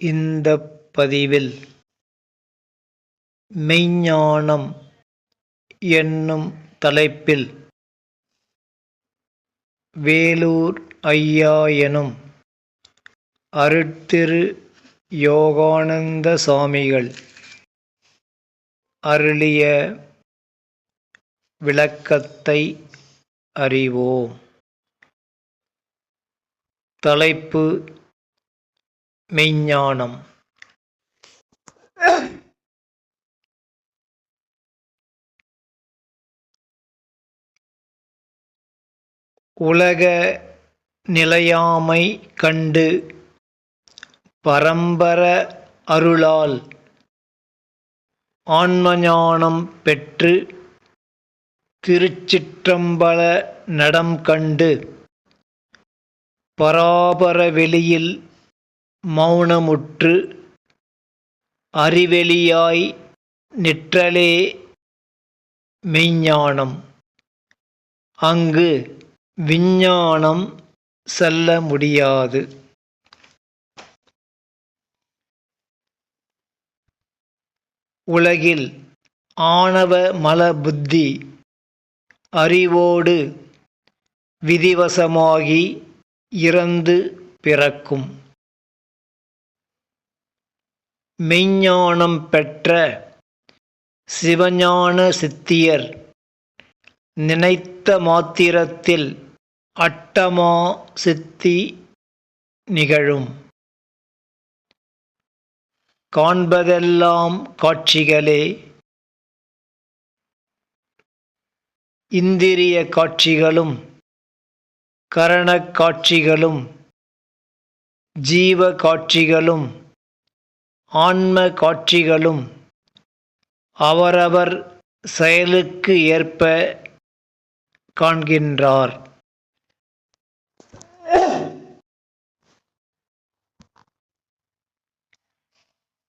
இந்த பதிவில் மெய்ஞானம் என்னும் தலைப்பில் வேலூர் ஐயா எனும் அருட்திரு யோகானந்த சாமிகள் அருளிய விளக்கத்தை அறிவோம். தலைப்பு மெய்ஞானம். உலக நிலையாமை கண்டு பரம்பர அருளால் ஆன்மஞானம் பெற்று திருச்சிற்றம்பல நடம் கண்டு பராபர வெளியில் மௌனமுற்று அறிவெளியாய் நிற்றலே மெய்ஞானம். அங்கு விஞ்ஞானம் செல்ல முடியாது. உலகில் ஆணவ மல புத்தி அறிவோடு விதிவசமாகி இறந்து பிறக்கும். மெய்ஞானம் பெற்ற சிவஞான சித்தியர் நினைத்த மாத்திரத்தில் அட்டமா சித்தி நிகழும். காண்பதெல்லாம் காட்சிகளே. இந்திரிய காட்சிகளும் கரண காட்சிகளும் ஜீவ காட்சிகளும் ஆன்ம காட்சிகளும் அவரவர் செயலுக்கு ஏற்ப காண்கின்றார்.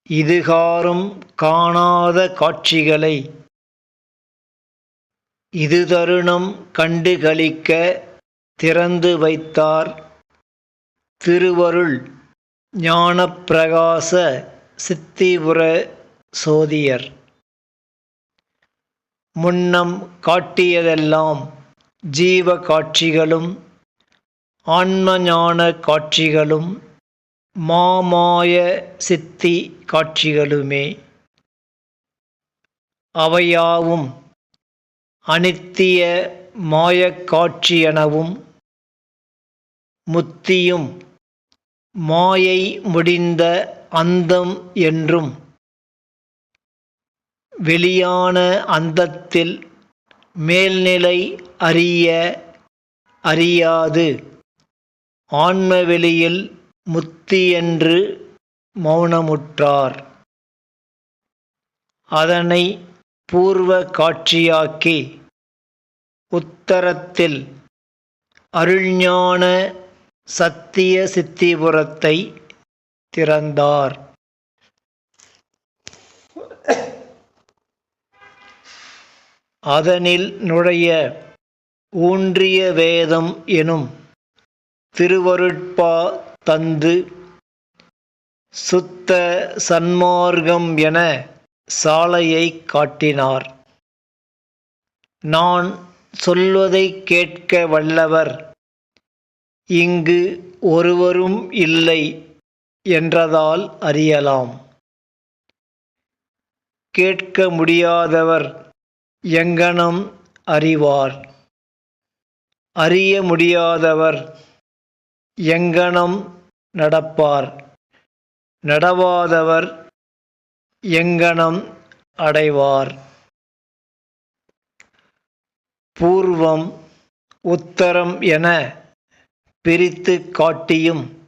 இதுகாரும் காணாத காட்சிகளை இது தருணம் கண்டுகளிக்க திறந்து வைத்தார். திருவருள் ஞானப்பிரகாச சித்திபுர சோதியர். முன்னம் காட்டியதெல்லாம் ஜீவ காட்சிகளும் ஆன்மஞான காட்சிகளும் மாமாய சித்தி காட்சிகளுமே. அவையாவும் அனித்திய மாயக்காட்சியெனவும் முத்தியும் மாயை முடிந்த அந்தம் என்றும். வெளியான அந்தத்தில் மேல்நிலை அறிய அறியாது. ஆன்மவெளியில் முத்தி என்று மௌனமுற்றார். அதனை பூர்வ காட்சியாக்கி உத்தரத்தில் அருள்ஞான சத்திய சித்திபுரத்தை திறந்தார். அதனில் நுழைய ஊன்றிய வேதம் எனும் திருவருட்பா தந்து சுத்த சன்மார்க்கம் என சாலையை காட்டினார். நான் சொல்வதை கேட்க வல்லவர் இங்கு ஒருவரும் இல்லை. என்றதால் அறியலாம். கேட்க முடியாதவர் எங்கனம் அறிவார். அறிய முடியாதவர் எங்கனம் நடப்பார். நடவாதவர் எங்கனம் அடைவார். பூர்வம் உத்தரம் என பிரித்து காட்டியும்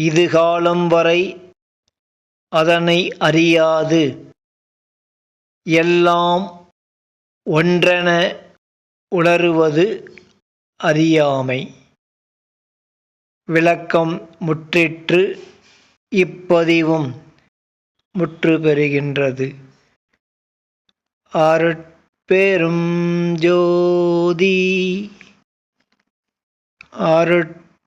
இதுகாலம் வரை அதனை அறியாது. எல்லாம் ஒன்றென உணருவது அறியாமை. விளக்கம் முற்றிற்று இப்பதிவும் முற்று பெறுகின்றது. அருட்பெரும் ஜோதி அருட்